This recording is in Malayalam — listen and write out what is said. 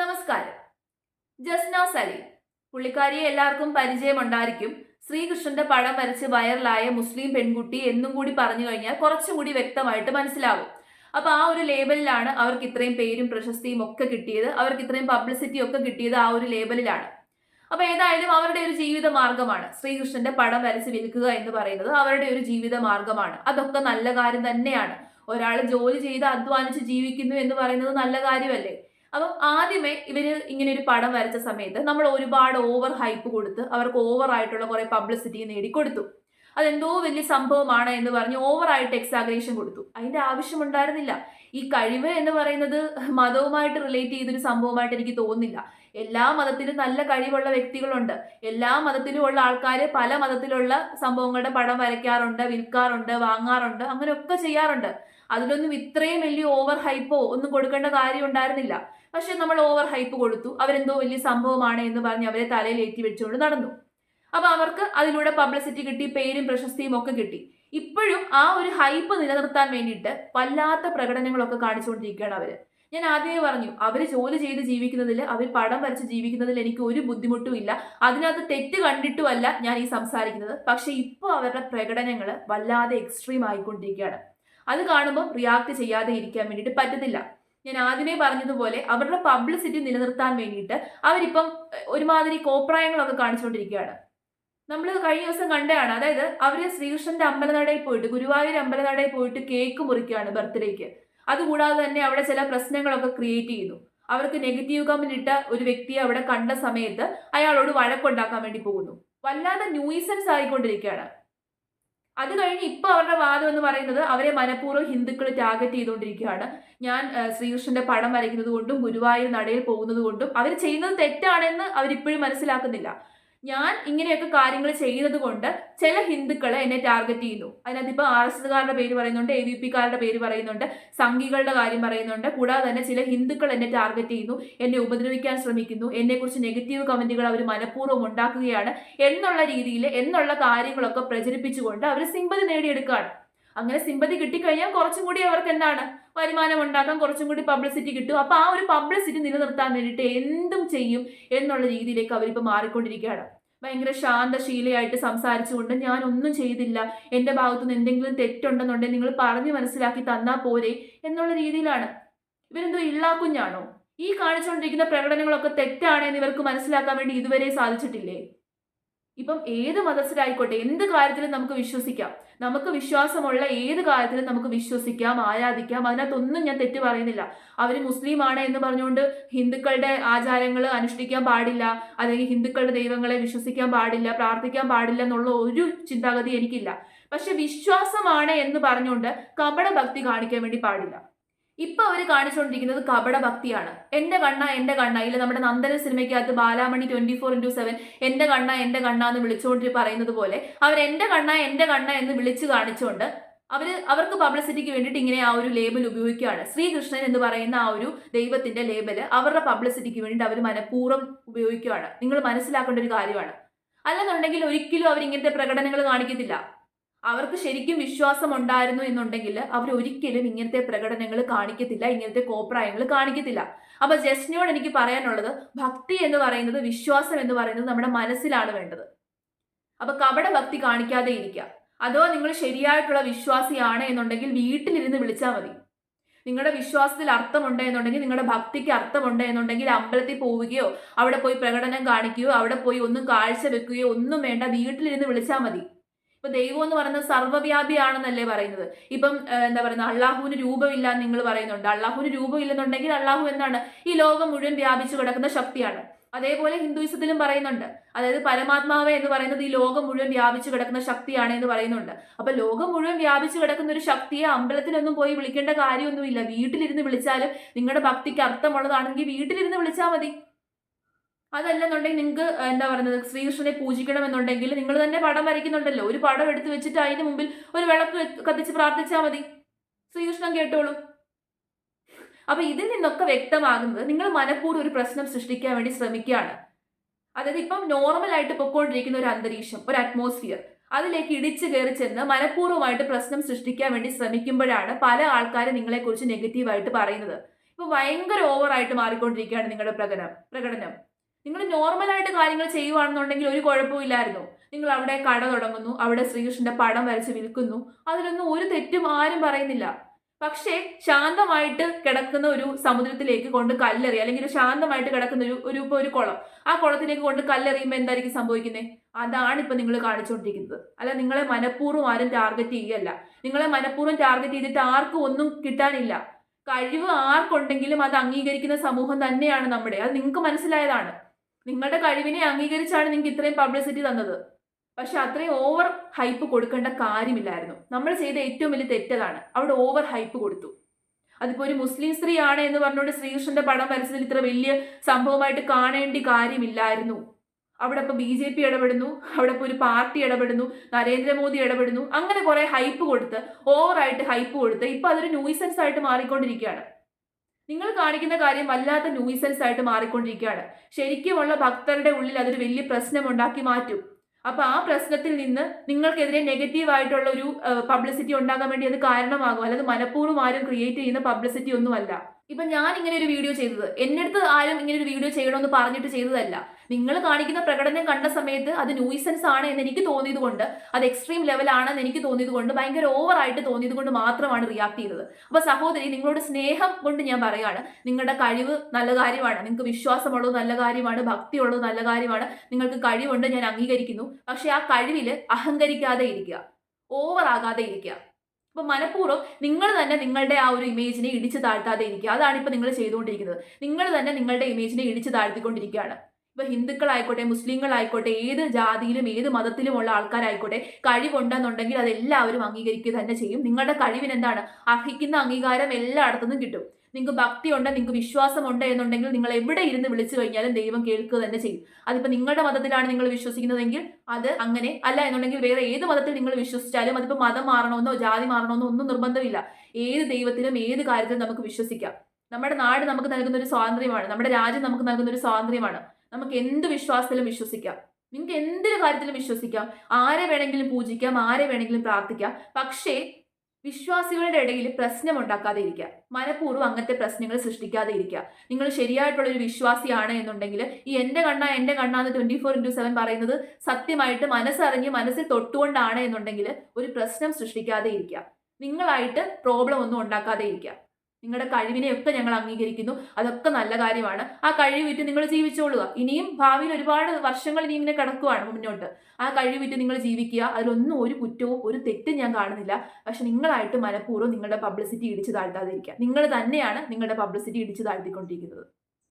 നമസ്കാരം. ജസ്ന സലീം. പുള്ളിക്കാരിയെ എല്ലാവർക്കും പരിചയമുണ്ടായിരിക്കും. ശ്രീകൃഷ്ണന്റെ പടം വരച്ച് വൈറലായ മുസ്ലിം പെൺകുട്ടി എന്നും കൂടി പറഞ്ഞു കഴിഞ്ഞാൽ കുറച്ചും കൂടി വ്യക്തമായിട്ട് മനസ്സിലാവും. അപ്പൊ ആ ഒരു ലേബലിലാണ് അവർക്ക് ഇത്രയും പേരും പ്രശസ്തിയും ഒക്കെ കിട്ടിയത്. അവർക്ക് ഇത്രയും പബ്ലിസിറ്റി ഒക്കെ കിട്ടിയത് ആ ഒരു ലേബലിലാണ്. അപ്പൊ ഏതായാലും അവരുടെ ഒരു ജീവിത മാർഗമാണ് ശ്രീകൃഷ്ണന്റെ പടം വരച്ച് വിൽക്കുക എന്ന് പറയുന്നത് അവരുടെ ഒരു ജീവിത മാർഗമാണ് അതൊക്കെ നല്ല കാര്യം തന്നെയാണ്. ഒരാൾ ജോലി ചെയ്ത് അധ്വാനിച്ച് ജീവിക്കുന്നു എന്ന് പറയുന്നത് നല്ല കാര്യമല്ലേ? അപ്പം ആദ്യമേ ഇവർ ഇങ്ങനെ ഒരു പടം വരച്ച സമയത്ത് നമ്മൾ ഒരുപാട് ഓവർ ഹൈപ്പ് കൊടുത്ത് അവർക്ക് ഓവർ ആയിട്ടുള്ള കുറെ പബ്ലിസിറ്റി നേടിക്കൊടുത്തു അതെന്തോ വലിയ സംഭവമാണ് എന്ന് പറഞ്ഞ് ഓവറായിട്ട് എക്സാഗ്രേഷൻ കൊടുത്തു. അതിന്റെ ആവശ്യമുണ്ടായിരുന്നില്ല. ഈ കഴിവ് എന്ന് പറയുന്നത് മതവുമായിട്ട് റിലേറ്റ് ചെയ്തൊരു സംഭവമായിട്ട് എനിക്ക് തോന്നുന്നില്ല. എല്ലാ മതത്തിലും നല്ല കഴിവുള്ള വ്യക്തികളുണ്ട്. എല്ലാ മതത്തിലും ഉള്ള ആൾക്കാർ പല മതത്തിലുള്ള സംഭവങ്ങളുടെ പടം വരയ്ക്കാറുണ്ട് വിൽക്കാറുണ്ട് വാങ്ങാറുണ്ട് അങ്ങനെയൊക്കെ ചെയ്യാറുണ്ട്. അതിലൊന്നും ഇത്രയും വലിയ ഓവർ ഹൈപ്പോ ഒന്നും കൊടുക്കേണ്ട കാര്യം ഉണ്ടായിരുന്നില്ല. പക്ഷെ നമ്മൾ ഓവർ ഹൈപ്പ് കൊടുത്തു. അവരെന്തോ വലിയ സംഭവമാണ് എന്ന് പറഞ്ഞ് അവരെ തലയിൽ ഏറ്റി വെച്ചുകൊണ്ട് നടന്നു. അപ്പോൾ അവർക്ക് അതിലൂടെ പബ്ലിസിറ്റി കിട്ടി പേരും പ്രശസ്തിയും ഒക്കെ കിട്ടി. ഇപ്പോഴും ആ ഒരു ഹൈപ്പ് നിലനിർത്താൻ വേണ്ടിയിട്ട് വല്ലാത്ത പ്രകടനങ്ങളൊക്കെ കാണിച്ചുകൊണ്ടിരിക്കുകയാണ് അവർ. ഞാൻ ആദ്യമേ പറഞ്ഞു അവർ ജോലി ചെയ്ത് ജീവിക്കുന്നതിൽ അവർ പടം വരച്ച് ജീവിക്കുന്നതിൽ എനിക്ക് ഒരു ബുദ്ധിമുട്ടും ഇല്ല. അതിനകത്ത് തെറ്റ് കണ്ടിട്ടുമല്ല ഞാൻ ഈ സംസാരിക്കുന്നത്. പക്ഷേ ഇപ്പോൾ അവരുടെ പ്രകടനങ്ങൾ വല്ലാതെ എക്സ്ട്രീം ആയിക്കൊണ്ടിരിക്കുകയാണ്. അത് കാണുമ്പോൾ റിയാക്ട് ചെയ്യാതെ ഇരിക്കാൻ വേണ്ടിയിട്ട് പറ്റത്തില്ല ഞാൻ ആദ്യമേ പറഞ്ഞതുപോലെ അവരുടെ പബ്ലിസിറ്റി നിലനിർത്താൻ വേണ്ടിയിട്ട് അവരിപ്പം ഒരുമാതിരി കോപ്രായങ്ങളൊക്കെ കാണിച്ചുകൊണ്ടിരിക്കുകയാണ്. നമ്മൾ കഴിഞ്ഞ ദിവസം കണ്ടതാണ് അതായത് അവർ ശ്രീകൃഷ്ണന്റെ അമ്പലനടയിൽ പോയിട്ട് ഗുരുവായൂർ അമ്പലനടയിൽ പോയിട്ട് കേക്ക് മുറിക്കുകയാണ് ബർത്ത്ഡേക്ക് അതുകൂടാതെ തന്നെ അവിടെ ചില പ്രശ്നങ്ങളൊക്കെ ക്രിയേറ്റ് ചെയ്യുന്നു. അവർക്ക് നെഗറ്റീവ് കമന്റ് ഇട്ട ഒരു വ്യക്തിയെ അവിടെ കണ്ട സമയത്ത് അയാളോട് വഴക്കുണ്ടാക്കാൻ വേണ്ടി പോകുന്നു. വല്ലാതെ ന്യൂയിസൻസ് ആയിക്കൊണ്ടിരിക്കുകയാണ്. അത് കഴിഞ്ഞ് ഇപ്പൊ അവരുടെ വാദം എന്ന് പറയുന്നത് അവരെ മനഃപൂർവം ഹിന്ദുക്കൾ ടാർഗറ്റ് ചെയ്തുകൊണ്ടിരിക്കുകയാണ്. ഞാൻ ശ്രീകൃഷ്ണന്റെ പടം വരയ്ക്കുന്നത് കൊണ്ടും ഗുരുവായൂർ നടയിൽ പോകുന്നത് കൊണ്ടും അവർ ചെയ്യുന്നത് തെറ്റാണെന്ന് അവരിപ്പോഴും മനസ്സിലാക്കുന്നില്ല. ഞാൻ ഇങ്ങനെയൊക്കെ കാര്യങ്ങൾ ചെയ്തത് കൊണ്ട് ചില ഹിന്ദുക്കൾ എന്നെ ടാർഗറ്റ് ചെയ്യുന്നു. അതിനകത്ത് ഇപ്പോൾ ആർ എസ് എസ്കാരുടെ പേര് പറയുന്നുണ്ട് എ വി പിക്കാരുടെ പേര് പറയുന്നുണ്ട് സംഘികളുടെ കാര്യം പറയുന്നുണ്ട്. കൂടാതെ തന്നെ ചില ഹിന്ദുക്കൾ എന്നെ ടാർഗറ്റ് ചെയ്യുന്നു എന്നെ ഉപദ്രവിക്കാൻ ശ്രമിക്കുന്നു എന്നെക്കുറിച്ച് നെഗറ്റീവ് കമന്റുകൾ അവർ മനഃപൂർവം ഉണ്ടാക്കുകയാണ് എന്നുള്ള രീതിയിൽ എന്നുള്ള കാര്യങ്ങളൊക്കെ പ്രചരിപ്പിച്ചുകൊണ്ട് അവർ സിമ്പതി നേടിയെടുക്കുകയാണ്. അങ്ങനെ സിമ്പതി കിട്ടിക്കഴിഞ്ഞാൽ കുറച്ചും കൂടി അവർക്ക് എന്താണ് വരുമാനം ഉണ്ടാക്കാൻ കുറച്ചും കൂടി പബ്ലിസിറ്റി കിട്ടും. അപ്പൊ ആ ഒരു പബ്ലിസിറ്റി നിലനിർത്താൻ വേണ്ടിയിട്ട് എന്തും ചെയ്യും എന്നുള്ള രീതിയിലേക്ക് അവരിപ്പോൾ മാറിക്കൊണ്ടിരിക്കുകയാണ്. ഭയങ്കര ശാന്തശീലയായിട്ട് സംസാരിച്ചുകൊണ്ട് ഞാൻ ഒന്നും ചെയ്തില്ല എന്റെ ഭാഗത്തുനിന്ന് എന്തെങ്കിലും തെറ്റുണ്ടെന്നുണ്ടെങ്കിൽ നിങ്ങൾ പറഞ്ഞു മനസ്സിലാക്കി തന്നാൽ പോരെ എന്നുള്ള രീതിയിലാണ്. ഇവരെന്തോ ഇള്ളാക്കുഞ്ഞാണോ ഈ കാണിച്ചുകൊണ്ടിരിക്കുന്ന പ്രകടനങ്ങളൊക്കെ തെറ്റാണെന്ന് ഇവർക്ക് മനസ്സിലാക്കാൻ വേണ്ടി ഇതുവരെ സാധിച്ചിട്ടില്ലേ? ഇപ്പം ഏത് മതസ്ഥരായിക്കോട്ടെ എന്ത് കാര്യത്തിലും നമുക്ക് വിശ്വസിക്കാം. നമുക്ക് വിശ്വാസമുള്ള ഏത് കാര്യത്തിലും നമുക്ക് വിശ്വസിക്കാം ആരാധിക്കാം. അതിനകത്തൊന്നും ഞാൻ തെറ്റ് പറയുന്നില്ല. അവർ മുസ്ലിമാണ് എന്ന് പറഞ്ഞുകൊണ്ട് ഹിന്ദുക്കളുടെ ആചാരങ്ങൾ അനുഷ്ഠിക്കാൻ പാടില്ല അല്ലെങ്കിൽ ഹിന്ദുക്കളുടെ ദൈവങ്ങളെ വിശ്വസിക്കാൻ പാടില്ല പ്രാർത്ഥിക്കാൻ പാടില്ല എന്നുള്ള ഒരു ചിന്താഗതി എനിക്കില്ല. പക്ഷെ വിശ്വാസമാണ് എന്ന് പറഞ്ഞുകൊണ്ട് കപട ഭക്തി കാണിക്കാൻ വേണ്ടി പാടില്ല. ഇപ്പൊ അവർ കാണിച്ചുകൊണ്ടിരിക്കുന്നത് കപട ഭക്തിയാണ് എന്റെ കണ്ണ എന്റെ കണ്ണ. ഇല്ല നമ്മുടെ Nandana സിനിമയ്ക്കകത്ത് Balamani twenty four into seven എന്റെ കണ്ണ എന്റെ കണ്ണ എന്ന് വിളിച്ചുകൊണ്ട് പറയുന്നത് പോലെ അവർ എന്റെ കണ്ണ എന്റെ കണ്ണ എന്ന് വിളിച്ചു കാണിച്ചുകൊണ്ട് അവർ അവർക്ക് പബ്ലിസിറ്റിക്ക് വേണ്ടിയിട്ട് ഇങ്ങനെ ആ ഒരു ലേബൽ ഉപയോഗിക്കുകയാണ്. ശ്രീകൃഷ്ണൻ എന്ന് പറയുന്ന ആ ഒരു ദൈവത്തിന്റെ ലേബൽ അവരുടെ പബ്ലിസിറ്റിക്ക് വേണ്ടിയിട്ട് അവർ മനഃപൂർവം ഉപയോഗിക്കുകയാണ്. നിങ്ങൾ മനസ്സിലാക്കേണ്ട ഒരു കാര്യമാണ്. അല്ലെന്നുണ്ടെങ്കിൽ ഒരിക്കലും അവർ ഇങ്ങനത്തെ പ്രകടനങ്ങൾ കാണിക്കത്തില്ല. അവർക്ക് ശരിക്കും വിശ്വാസം ഉണ്ടായിരുന്നു എന്നുണ്ടെങ്കിൽ അവർ ഒരിക്കലും ഇങ്ങനത്തെ പ്രകടനങ്ങൾ കാണിക്കത്തില്ല ഇങ്ങനത്തെ കോപ്രായങ്ങൾ കാണിക്കത്തില്ല. അപ്പൊ ജസ്റ്റിനോട് എനിക്ക് പറയാനുള്ളത് ഭക്തി എന്ന് പറയുന്നത് വിശ്വാസം എന്ന് പറയുന്നത് നമ്മുടെ മനസ്സിലാണ് വേണ്ടത്. അപ്പൊ കപട ഭക്തി കാണിക്കാതെ ഇരിക്കുക. അതോ നിങ്ങൾ ശരിയായിട്ടുള്ള വിശ്വാസിയാണ് എന്നുണ്ടെങ്കിൽ വീട്ടിലിരുന്ന് വിളിച്ചാൽ മതി. നിങ്ങളുടെ വിശ്വാസത്തിൽ അർത്ഥമുണ്ട് എന്നുണ്ടെങ്കിൽ നിങ്ങളുടെ ഭക്തിക്ക് അർത്ഥമുണ്ട് എന്നുണ്ടെങ്കിൽ അമ്പലത്തിൽ പോവുകയോ അവിടെ പോയി പ്രകടനം കാണിക്കുകയോ അവിടെ പോയി ഒന്നും കാഴ്ച വെക്കുകയോ ഒന്നും വേണ്ട വീട്ടിലിരുന്ന് വിളിച്ചാൽ മതി. ഇപ്പൊ ദൈവം എന്ന് പറയുന്നത് സർവവ്യാപിയാണെന്നല്ലേ പറയുന്നത്. ഇപ്പം എന്താ പറയുന്നത്? അള്ളാഹുവിന് രൂപമില്ല എന്ന് നിങ്ങൾ പറയുന്നുണ്ട്. അള്ളാഹുവിന് രൂപമില്ലെന്നുണ്ടെങ്കിൽ അള്ളാഹു എന്താണ്? ഈ ലോകം മുഴുവൻ വ്യാപിച്ചു കിടക്കുന്ന ശക്തിയാണ്. അതേപോലെ ഹിന്ദുയിസത്തിലും പറയുന്നുണ്ട്. അതായത് പരമാത്മാവ് എന്ന് പറയുന്നത് ഈ ലോകം മുഴുവൻ വ്യാപിച്ചു കിടക്കുന്ന ശക്തിയാണ് എന്ന് പറയുന്നുണ്ട്. അപ്പൊ ലോകം മുഴുവൻ വ്യാപിച്ചു കിടക്കുന്ന ഒരു ശക്തിയെ അമ്പലത്തിലൊന്നും പോയി വിളിക്കേണ്ട കാര്യമൊന്നുമില്ല. വീട്ടിലിരുന്ന് വിളിച്ചാലും നിങ്ങളുടെ ഭക്തിക്ക് അർത്ഥമുള്ളതാണെങ്കിൽ വീട്ടിലിരുന്ന് വിളിച്ചാൽ മതി. അതല്ലെന്നുണ്ടെങ്കിൽ നിങ്ങൾക്ക് എന്താ പറയുന്നത് ശ്രീകൃഷ്ണനെ പൂജിക്കണം എന്നുണ്ടെങ്കിൽ നിങ്ങൾ തന്നെ പടം വരയ്ക്കുന്നുണ്ടല്ലോ. ഒരു പടം എടുത്ത് വെച്ചിട്ട് അതിന് മുമ്പിൽ ഒരു വിളക്ക് കത്തിച്ച് പ്രാർത്ഥിച്ചാൽ മതി. ശ്രീകൃഷ്ണൻ കേട്ടോളൂ. അപ്പൊ ഇതിൽ നിന്നൊക്കെ വ്യക്തമാകുന്നത് നിങ്ങൾ മനഃപൂർവം ഒരു പ്രശ്നം സൃഷ്ടിക്കാൻ വേണ്ടി ശ്രമിക്കുകയാണ്. അതായത് ഇപ്പം നോർമൽ ആയിട്ട് പൊക്കോണ്ടിരിക്കുന്ന ഒരു അന്തരീക്ഷം ഒരു അറ്റ്മോസ്ഫിയർ അതിലേക്ക് ഇടിച്ചു കയറി ചെന്ന് മനഃപൂർവമായിട്ട് പ്രശ്നം സൃഷ്ടിക്കാൻ വേണ്ടി ശ്രമിക്കുമ്പോഴാണ് പല ആൾക്കാരും നിങ്ങളെക്കുറിച്ച് നെഗറ്റീവായിട്ട് പറയുന്നത്. ഇപ്പൊ ഭയങ്കര ഓവറായിട്ട് മാറിക്കൊണ്ടിരിക്കുകയാണ് നിങ്ങളുടെ പ്രകടനം പ്രകടനം. നിങ്ങൾ നോർമലായിട്ട് കാര്യങ്ങൾ ചെയ്യുവാണെന്നുണ്ടെങ്കിൽ ഒരു കുഴപ്പമില്ലായിരുന്നു നിങ്ങൾ അവിടെ കട തുടങ്ങുന്നു അവിടെ ശ്രീകൃഷ്ണന്റെ പടം വരച്ച് വിൽക്കുന്നു. അതിലൊന്നും ഒരു തെറ്റും ആരും പറയുന്നില്ല. പക്ഷേ ശാന്തമായിട്ട് കിടക്കുന്ന ഒരു സമുദ്രത്തിലേക്ക് കൊണ്ട് കല്ലെറി അല്ലെങ്കിൽ ഒരു ശാന്തമായിട്ട് കിടക്കുന്ന ഒരു ഒരു ഇപ്പൊ ഒരു കുളം. ആ കുളത്തിലേക്ക് കൊണ്ട് കല്ലെറിയുമ്പോൾ എന്തായിരിക്കും സംഭവിക്കുന്നത് അതാണ് ഇപ്പൊ നിങ്ങൾ കാണിച്ചുകൊണ്ടിരിക്കുന്നത്. അല്ല നിങ്ങളെ മനഃപൂർവം ആരും ടാർഗറ്റ് ചെയ്യല്ല. നിങ്ങളെ മനഃപൂർവം ടാർഗറ്റ് ചെയ്തിട്ട് ആർക്കും ഒന്നും കിട്ടാനില്ല. കഴിവ് ആർക്കുണ്ടെങ്കിലും അത് അംഗീകരിക്കുന്ന സമൂഹം തന്നെയാണ് നമ്മുടെ. അത് നിങ്ങൾക്ക് മനസ്സിലായതാണ്. നിങ്ങളുടെ കഴിവിനെ അംഗീകരിച്ചാണ് നിങ്ങൾക്ക് ഇത്രയും പബ്ലിസിറ്റി തന്നത്. പക്ഷെ അത്രയും ഓവർ ഹൈപ്പ് കൊടുക്കേണ്ട കാര്യമില്ലായിരുന്നു. നമ്മൾ ചെയ്ത ഏറ്റവും വലിയ തെറ്റതാണ്. അവിടെ ഓവർ ഹൈപ്പ് കൊടുത്തു. അതിപ്പോ ഒരു മുസ്ലിം സ്ത്രീ ആണ് എന്ന് പറഞ്ഞുകൊണ്ട് ശ്രീകൃഷ്ണന്റെ പടം വരച്ചതിൽ ഇത്ര വലിയ സംഭവമായിട്ട് കാണേണ്ട കാര്യമില്ലായിരുന്നു. അവിടെ ഇപ്പൊ ബി ജെ പി ഇടപെടുന്നു. അവിടെ ഇപ്പൊ ഒരു പാർട്ടി ഇടപെടുന്നു. നരേന്ദ്രമോദി ഇടപെടുന്നു. അങ്ങനെ കുറെ ഹൈപ്പ് കൊടുത്ത് ഓവറായിട്ട് ഹൈപ്പ് കൊടുത്ത് ഇപ്പൊ അതൊരു ന്യൂസൻസ് ആയിട്ട് മാറിക്കൊണ്ടിരിക്കുകയാണ്. നിങ്ങൾ കാണിക്കുന്ന കാര്യം വല്ലാത്ത ന്യൂസൻസ് ആയിട്ട് മാറിക്കൊണ്ടിരിക്കുകയാണ്. ശരിക്കുമുള്ള ഭക്തരുടെ ഉള്ളിൽ അതൊരു വലിയ പ്രശ്നം ഉണ്ടാക്കി മാറ്റും. അപ്പൊ ആ പ്രശ്നത്തിൽ നിന്ന് നിങ്ങൾക്കെതിരെ നെഗറ്റീവ് ആയിട്ടുള്ള ഒരു പബ്ലിസിറ്റി ഉണ്ടാകാൻ വേണ്ടി അത് കാരണമാകും. അല്ലാതെ മനഃപൂർവം ആരും ക്രിയേറ്റ് ചെയ്യുന്ന പബ്ലിസിറ്റി ഒന്നുമല്ല. ഇപ്പൊ ഞാൻ ഇങ്ങനെ ഒരു വീഡിയോ ചെയ്തത്. എന്റെ അടുത്ത് ആരും ഇങ്ങനെ ഒരു വീഡിയോ ചെയ്യണമെന്ന് പറഞ്ഞിട്ട് ചെയ്തതല്ല. നിങ്ങൾ കാണിക്കുന്ന പ്രകടനം കണ്ട സമയത്ത് അത് ന്യൂസൻസ് ആണ് എന്ന് എനിക്ക് തോന്നിയത് കൊണ്ട് അത് എക്സ്ട്രീം ലെവൽ ആണെന്ന് എനിക്ക് തോന്നിയത് കൊണ്ട് ഭയങ്കര ഓവർ ആയിട്ട് തോന്നിയത് കൊണ്ട് മാത്രമാണ് റിയാക്ട് ചെയ്തത്. അപ്പൊ സഹോദരി നിങ്ങളോട് സ്നേഹം കൊണ്ട് ഞാൻ പറയാണ്. നിങ്ങളുടെ കഴിവ് നല്ല കാര്യമാണ്. നിങ്ങൾക്ക് വിശ്വാസമുള്ളത് നല്ല കാര്യമാണ്. ഭക്തിയുള്ളത് നല്ല കാര്യമാണ്. നിങ്ങൾക്ക് കഴിവുണ്ട് ഞാൻ അംഗീകരിക്കുന്നു. പക്ഷെ ആ കഴിവിൽ അഹങ്കരിക്കാതെ ഇരിക്കുക. ഓവർ ആകാതെ ഇരിക്കുക. അപ്പൊ മനഃപൂർവം നിങ്ങൾ തന്നെ നിങ്ങളുടെ ആ ഒരു ഇമേജിനെ ഇടിച്ചു താഴ്ത്താതെ ഇരിക്കുക. അതാണ് ഇപ്പൊ നിങ്ങൾ ചെയ്തുകൊണ്ടിരിക്കുന്നത്. നിങ്ങൾ തന്നെ നിങ്ങളുടെ ഇമേജിനെ ഇടിച്ചു താഴ്ത്തിക്കൊണ്ടിരിക്കുകയാണ്. ഇപ്പൊ ഹിന്ദുക്കളായിക്കോട്ടെ മുസ്ലിങ്ങളായിക്കോട്ടെ ഏത് ജാതിയിലും ഏത് മതത്തിലുമുള്ള ആൾക്കാരായിക്കോട്ടെ കഴിവുണ്ടെന്നുണ്ടെങ്കിൽ അതെല്ലാവരും അംഗീകരിക്കുക തന്നെ ചെയ്യും. നിങ്ങളുടെ കഴിവിന് എന്താണ് അർഹിക്കുന്ന അംഗീകാരം എല്ലായിടത്തുനിന്നും കിട്ടും. നിങ്ങൾക്ക് ഭക്തിയുണ്ട് നിങ്ങൾക്ക് വിശ്വാസമുണ്ട് എന്നുണ്ടെങ്കിൽ നിങ്ങൾ എവിടെ ഇരുന്ന് വിളിച്ചു കഴിഞ്ഞാലും ദൈവം കേൾക്കുക തന്നെ ചെയ്യും. അതിപ്പോൾ നിങ്ങളുടെ മതത്തിലാണ് നിങ്ങൾ വിശ്വസിക്കുന്നതെങ്കിൽ അത് അങ്ങനെ അല്ല എന്നുണ്ടെങ്കിൽ വേറെ ഏത് മതത്തിൽ നിങ്ങൾ വിശ്വസിച്ചാലും അതിപ്പോൾ മതം മാറണമെന്നോ ജാതി മാറണമെന്നോ ഒന്നും നിർബന്ധമില്ല. ഏത് ദൈവത്തിലും ഏത് കാര്യത്തിലും നമുക്ക് വിശ്വസിക്കാം. നമ്മുടെ നാട് നമുക്ക് നൽകുന്ന ഒരു സ്വാതന്ത്ര്യമാണ്. നമ്മുടെ രാജ്യം നമുക്ക് നൽകുന്ന ഒരു സ്വാതന്ത്ര്യമാണ്. നമുക്ക് എന്ത് വിശ്വാസത്തിലും വിശ്വസിക്കാം. നിങ്ങൾക്ക് എന്തൊരു കാര്യത്തിലും വിശ്വസിക്കാം? ആരെ വേണമെങ്കിലും പൂജിക്കാം ആരെ വേണമെങ്കിലും പ്രാർത്ഥിക്കാം. പക്ഷേ വിശ്വാസികളുടെ ഇടയിൽ പ്രശ്നം ഉണ്ടാക്കാതെ ഇരിക്കുക. മനഃപൂർവം അങ്ങനത്തെ പ്രശ്നങ്ങൾ സൃഷ്ടിക്കാതെ ഇരിക്കുക. നിങ്ങൾ ശരിയായിട്ടുള്ള ഒരു വിശ്വാസിയാണ് എന്നുണ്ടെങ്കിൽ ഈ എന്റെ കണ്ണ എന്റെ കണ്ണ എന്ന് ട്വന്റി ഫോർ ഇന്റു സെവൻ പറയുന്നത് സത്യമായിട്ട് മനസ്സറിഞ്ഞ് മനസ്സിൽ തൊട്ടുകൊണ്ടാണ് എന്നുണ്ടെങ്കിൽ ഒരു പ്രശ്നം സൃഷ്ടിക്കാതെ ഇരിക്കുക. നിങ്ങളായിട്ട് പ്രോബ്ലം ഒന്നും ഉണ്ടാക്കാതെ ഇരിക്കുക. നിങ്ങളുടെ കഴിവിനെയൊക്കെ ഞങ്ങൾ അംഗീകരിക്കുന്നു. അതൊക്കെ നല്ല കാര്യമാണ്. ആ കഴിവ് വിറ്റ് നിങ്ങൾ ജീവിച്ചോളുക. ഇനിയും ഭാവിയിൽ ഒരുപാട് വർഷങ്ങൾ ഇനി ഇങ്ങനെ കിടക്കുവാണ് മുന്നോട്ട്. ആ കഴിവ് വിറ്റ് നിങ്ങൾ ജീവിക്കുക. അതിലൊന്നും ഒരു കുറ്റവും ഒരു തെറ്റും ഞാൻ കാണുന്നില്ല. പക്ഷെ നിങ്ങളായിട്ട് മനഃപൂർവം നിങ്ങളുടെ പബ്ലിസിറ്റി ഇടിച്ചു താഴ്ത്താതിരിക്കുക. നിങ്ങൾ തന്നെയാണ് നിങ്ങളുടെ പബ്ലിസിറ്റി ഇടിച്ചു താഴ്ത്തിക്കൊണ്ടിരിക്കുന്നത്.